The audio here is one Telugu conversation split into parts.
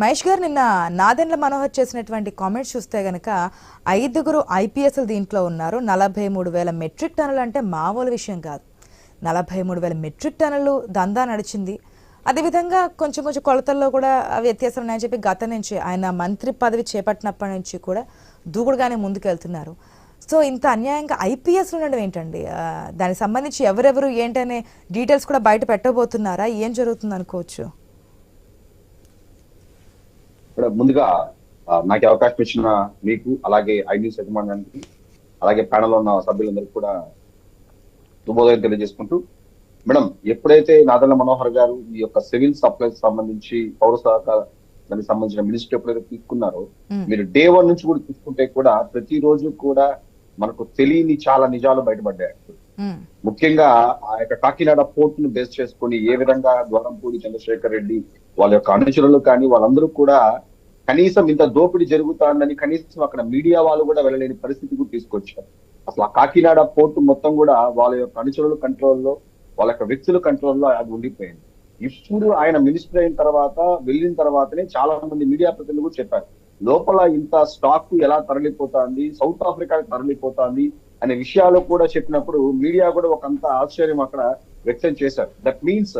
మహేష్ గారు నిన్న నాదెండ్ల మనోహర్ చేసినటువంటి కామెంట్స్ చూస్తే గనక ఐదుగురు ఐపీఎస్లు దీంట్లో ఉన్నారు. నలభై మూడు వేల మెట్రిక్ టన్నులు అంటే మామూలు విషయం కాదు. నలభై మూడు వేల మెట్రిక్ టన్నులు దందా నడిచింది. అదేవిధంగా కొంచెం కొంచెం కొలతల్లో కూడా వ్యత్యాసాలు ఉన్నాయని చెప్పి గత నుంచి ఆయన మంత్రి పదవి చేపట్టినప్పటి నుంచి కూడా దూకుడుగానే ముందుకెళ్తున్నారు. సో ఇంత అన్యాయంగా ఐపీఎస్ ఉండడం ఏంటండి? దానికి సంబంధించి ఎవరెవరు ఏంటనే డీటెయిల్స్ కూడా బయట పెట్టబోతున్నారా? ఏం జరుగుతుంది అనుకోవచ్చు ఇక్కడ ముందుగా నాకు అవకాశం ఇచ్చిన మీకు అలాగే ఐడి యజమానికి అలాగే ప్యానల్ ఉన్న సభ్యులందరికీ కూడా శుభోదయం తెలియజేసుకుంటూ మేడం ఎప్పుడైతే నాదల్ల మనోహర్ గారు ఈ యొక్క సివిల్ సప్లైస్ సంబంధించి పౌర సహకార దానికి సంబంధించిన మినిస్టర్ ఎప్పుడైతే తీసుకున్నారో. మీరు డే వన్ నుంచి కూడా తీసుకుంటే కూడా ప్రతిరోజు కూడా మనకు తెలియని చాలా నిజాలు బయటపడ్డాయి. ముఖ్యంగా ఆ యొక్క కాకినాడ పోర్ట్ను బేస్ చేసుకొని ఏ విధంగా ద్వారంపూడి చంద్రశేఖర్ రెడ్డి వాళ్ళ యొక్క అనుచరులు కానీ వాళ్ళందరూ కూడా కనీసం ఇంత దోపిడీ జరుగుతుందని కనీసం అక్కడ మీడియా వాళ్ళు కూడా వెళ్ళలేని పరిస్థితి కూడా తీసుకొచ్చారు. అసలు ఆ కాకినాడ పోర్టు మొత్తం కూడా వాళ్ళ యొక్క అనుచరుల కంట్రోల్లో వాళ్ళ యొక్క వ్యక్తుల కంట్రోల్లో అది ఉండిపోయింది. ఇప్పుడు ఆయన మినిస్టర్ అయిన తర్వాత వెళ్ళిన తర్వాతనే చాలా మంది మీడియా ప్రతినిధులు కూడా చెప్పారు లోపల ఇంత స్టాక్ ఎలా తరలిపోతుంది సౌత్ ఆఫ్రికాకి తరలిపోతుంది అనే విషయాలు కూడా చెప్పినప్పుడు మీడియా కూడా ఒకంత ఆశ్చర్యం అక్కడ వ్యక్తం చేశారు. దట్ మీన్స్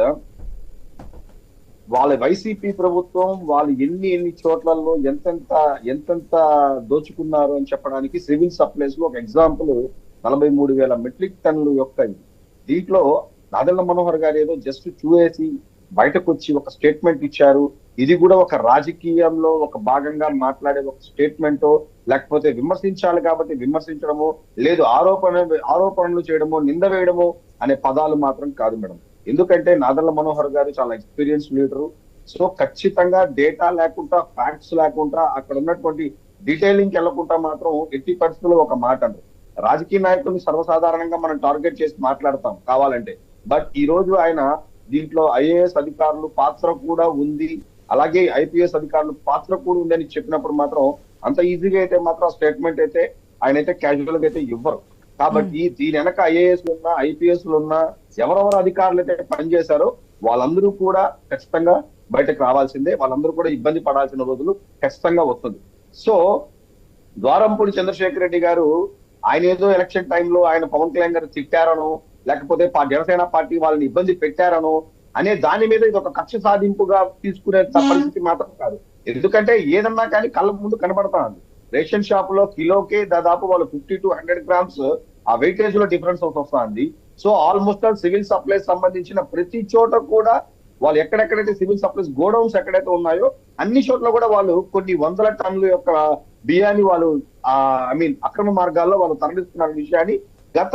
వాళ్ళ వైసీపీ ప్రభుత్వం వాళ్ళు ఎన్ని ఎన్ని చోట్లలో ఎంతెంత ఎంతెంత దోచుకున్నారు అని చెప్పడానికి సివిల్ సప్లైస్లో ఒక ఎగ్జాంపుల్ నలభై మూడు వేల మెట్రిక్ టన్నులు యొక్క దీంట్లో నాదెళ్ళ మనోహర్ గారు ఏదో జస్ట్ చూసి బయటకు వచ్చి ఒక స్టేట్మెంట్ ఇచ్చారు. ఇది కూడా ఒక రాజకీయంలో ఒక భాగంగా మాట్లాడే ఒక స్టేట్మెంట్ లేకపోతే విమర్శించాలి కాబట్టి విమర్శించడము లేదు ఆరోపణ ఆరోపణలు చేయడము నింద వేయడము అనే పదాలు మాత్రం కాదు మేడం. ఎందుకంటే నాదల్ల మనోహర్ గారు చాలా ఎక్స్పీరియన్స్ లీడరు సో ఖచ్చితంగా డేటా లేకుండా ఫ్యాక్ట్స్ లేకుండా అక్కడ ఉన్నటువంటి డీటెయిలింగ్ వెళ్ళకుండా మాత్రం ఎట్టి పరిస్థితుల్లో ఒక మాట అంటారు రాజకీయ నాయకుల్ని సర్వసాధారణంగా మనం టార్గెట్ చేసి మాట్లాడతాం కావాలంటే. బట్ ఈ రోజు ఆయన దీంట్లో ఐఏఎస్ అధికారులు పాత్ర కూడా ఉంది. అలాగే ఐపీఎస్ అధికారులు పాత్ర కూడా ఉందని చెప్పినప్పుడు మాత్రం అంత ఈజీగా అయితే మాత్రం స్టేట్మెంట్ అయితే ఆయన అయితే క్యాజువల్గా అయితే ఇవ్వరు. కాబట్టి దీని వెనక ఐఏఎస్ ఉన్నా ఐపీఎస్ ఉన్నా ఎవరెవరు అధికారులు అయితే పనిచేశారో వాళ్ళందరూ కూడా ఖచ్చితంగా బయటకు రావాల్సిందే. వాళ్ళందరూ కూడా ఇబ్బంది పడాల్సిన రోజులు ఖచ్చితంగా వస్తుంది. సో ద్వారంపూడి చంద్రశేఖర్ రెడ్డి గారు ఆయన ఏదో ఎలక్షన్ టైంలో ఆయన పవన్ కళ్యాణ్ గారు తిట్టారనో లేకపోతే జనసేన పార్టీ వాళ్ళని ఇబ్బంది పెట్టారనో అనే దాని మీద ఇది ఒక కక్ష సాధింపుగా తీసుకునే పరిస్థితి మాత్రం కాదు. ఎందుకంటే ఏదన్నా కానీ కళ్ళ ముందు కనబడతా ఉంది. రేషన్ షాప్లో కిలోకే దాదాపు వాళ్ళు ఫిఫ్టీ టు హండ్రెడ్ గ్రామ్స్ ఆ వెయిటేజ్లో డిఫరెన్స్ వస్తుంది. So almost all civil supplies సంబంధించిన ప్రతి చోట కూడా వాళ్ళు ఎక్కడెక్కడైతే సివిల్ సప్లైస్ గోడౌన్స్ ఎక్కడైతే ఉన్నాయో అన్ని చోట్ల కూడా వాళ్ళు కొన్ని వందల టన్నుల యొక్క బియ్యాన్ని వాళ్ళు ఐ మీన్ అక్రమ మార్గాల్లో వాళ్ళు తరలిస్తున్న విషయాన్ని గత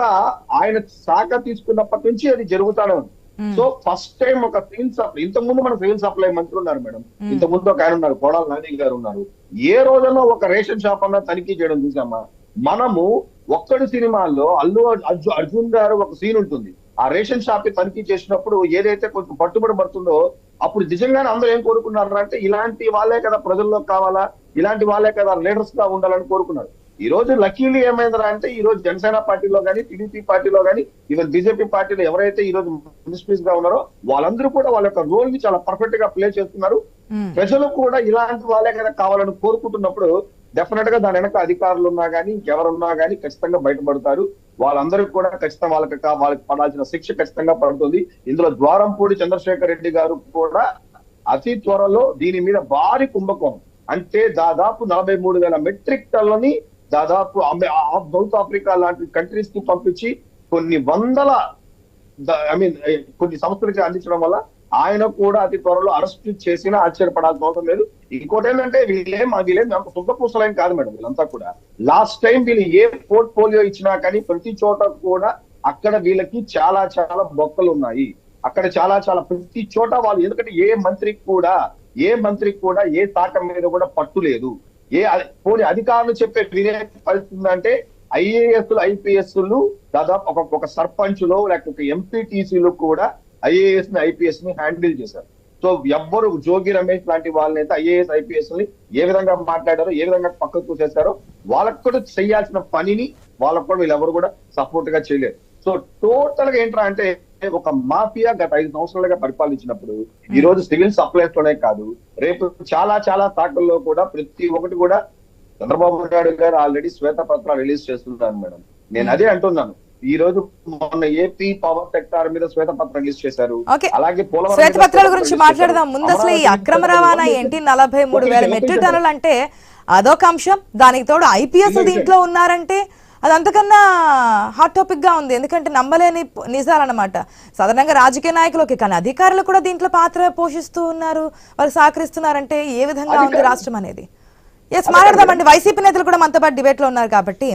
ఆయన శాఖ తీసుకున్నప్పటి నుంచి అది జరుగుతానే ఉంది. సో ఫస్ట్ టైం ఒక సివిల్ సప్లై ఇంత ముందు మన సివిల్ సప్లై మంత్రి ఉన్నారు మేడం. ఇంత ముందు ఒక ఆయన ఉన్నారు కోడాల నాని గారు ఉన్నారు. ఏ రోజున ఒక రేషన్ షాప్ అన్నా తనిఖీ చేయడం చూసామా? మనము ఒక్కడి సినిమాల్లో అల్లు అర్జు అర్జున్ గారు ఒక సీన్ ఉంటుంది. ఆ రేషన్ షాప్ తనిఖీ చేసినప్పుడు ఏదైతే కొంచెం పట్టుబడి పడుతుందో అప్పుడు నిజంగానే అందరూ ఏం కోరుకున్నారు అంటే ఇలాంటి వాళ్ళే కదా ప్రజల్లో కావాలా? ఇలాంటి వాళ్ళే కదా లీడర్స్గా ఉండాలని కోరుకున్నారు. ఈ రోజు లక్కీలీ ఏమైందిరా అంటే ఈ రోజు జనసేన పార్టీలో కానీ టీడీపీ పార్టీలో కానీ ఈవెన్ బీజేపీ పార్టీలో ఎవరైతే ఈ రోజు మినిస్ట్రీస్గా ఉన్నారో వాళ్ళందరూ కూడా వాళ్ళ యొక్క రోల్ని చాలా పర్ఫెక్ట్గా ప్లే చేస్తున్నారు. ప్రజలు కూడా ఇలాంటి వాళ్ళే కదా కావాలని కోరుకుంటున్నప్పుడు డెఫినెట్గా దాని వెనక అధికారులు ఉన్నా కానీ ఇంకెవరున్నా కానీ ఖచ్చితంగా బయటపడతారు. వాళ్ళందరికీ కూడా ఖచ్చితంగా వాళ్ళకి వాళ్ళకి పడాల్సిన శిక్ష ఖచ్చితంగా పడుతుంది. ఇందులో ద్వారంపూడి చంద్రశేఖర్ రెడ్డి గారు కూడా అతి త్వరలో దీని మీద భారీ కుంభకోణం. అంటే దాదాపు నలభై మూడు వేల మెట్రిక్ టన్లని దాదాపు సౌత్ ఆఫ్రికా లాంటి కంట్రీస్కి పంపించి కొన్ని వందల ఐ మీన్ కొన్ని సంస్థలకి అందించడం వల్ల ఆయన కూడా అతి త్వరలో అరెస్ట్ చేసినా ఆశ్చర్యపడాల్సిన అవసరం లేదు. ఇంకోటి ఏంటంటే వీళ్ళేం వీళ్ళేం అంత శుద్ధ పూసలేం కాదు మేడం వీళ్ళంతా కూడా. లాస్ట్ టైం వీళ్ళు ఏ పోర్ట్ఫోలియో ఇచ్చినా కానీ ప్రతి చోట కూడా అక్కడ వీళ్ళకి చాలా చాలా బొక్కలు ఉన్నాయి. అక్కడ చాలా చాలా ప్రతి చోట వాళ్ళు ఎందుకంటే ఏ మంత్రికి కూడా ఏ మంత్రికి కూడా ఏ శాఖ మీద కూడా పట్టు లేదు. ఏ పోనీ అధికారులు చెప్పే వినే పరిస్థితి అంటే ఐఏఎస్ ఐపీఎస్ దాదాపు ఒక ఒక సర్పంచులు లేకపోతే ఎంపీటీసీలు కూడా ఐఏఎస్ని ఐపీఎస్ని హ్యాండిల్ చేశారు. సో ఎవ్వరు జోగి రమేష్ లాంటి వాళ్ళని అయితే ఐఏఎస్ ఐపీఎస్ని ఏ విధంగా మాట్లాడారో ఏ విధంగా పక్కకు చేశారో వాళ్ళకు కూడా చేయాల్సిన పనిని వాళ్ళకు కూడా వీళ్ళెవరు కూడా సపోర్ట్గా చేయలేరు సో టోటల్గా ఏంట్రా అంటే ఒక మాఫియా గత ఐదు సంవత్సరాలుగా పరిపాలించినప్పుడు ఈ రోజు సివిల్ సప్లైస్లోనే కాదు రేపు చాలా చాలా తాకల్లో కూడా ప్రతి ఒక్కటి కూడా చంద్రబాబు నాయుడు గారు ఆల్రెడీ శ్వేతపత్రాలు రిలీజ్ చేస్తున్నారు మేడం. నేను అదే అంటున్నాను. ఈ రోజు మొన్న ఏపీ పవర్ సెక్టార్ మీద శ్వేతపత్రం రిలీజ్ చేశారు. అలాగే శ్వేతపత్రాల శ్వేతపత్రం గురించి మాట్లాడదాం. ముందు అసలు ఈ అక్రమ రవాణా ఏంటి? నలభై మూడు వేల మెట్రిక్. టన్నులు అంటే అదొక అంశం. దానికి తోడు ఐపీఎస్. దీంట్లో ఉన్నారంటే అది అంతకన్నా హాట్ టాపిక్గా ఉంది. ఎందుకంటే నమ్మలేని నిజాలన్నమాట. సాధారణంగా రాజకీయ నాయకులకి కానీ అధికారులు కూడా దీంట్లో పాత్ర పోషిస్తూ ఉన్నారు. వాళ్ళు సహకరిస్తున్నారంటే ఏ విధంగా ఉంది రాష్ట్రం అనేది? ఎస్ మాట్లాడదామండి. వైసీపీ నేతలు కూడా మనతో పాటు డిబేట్లో ఉన్నారు కాబట్టి.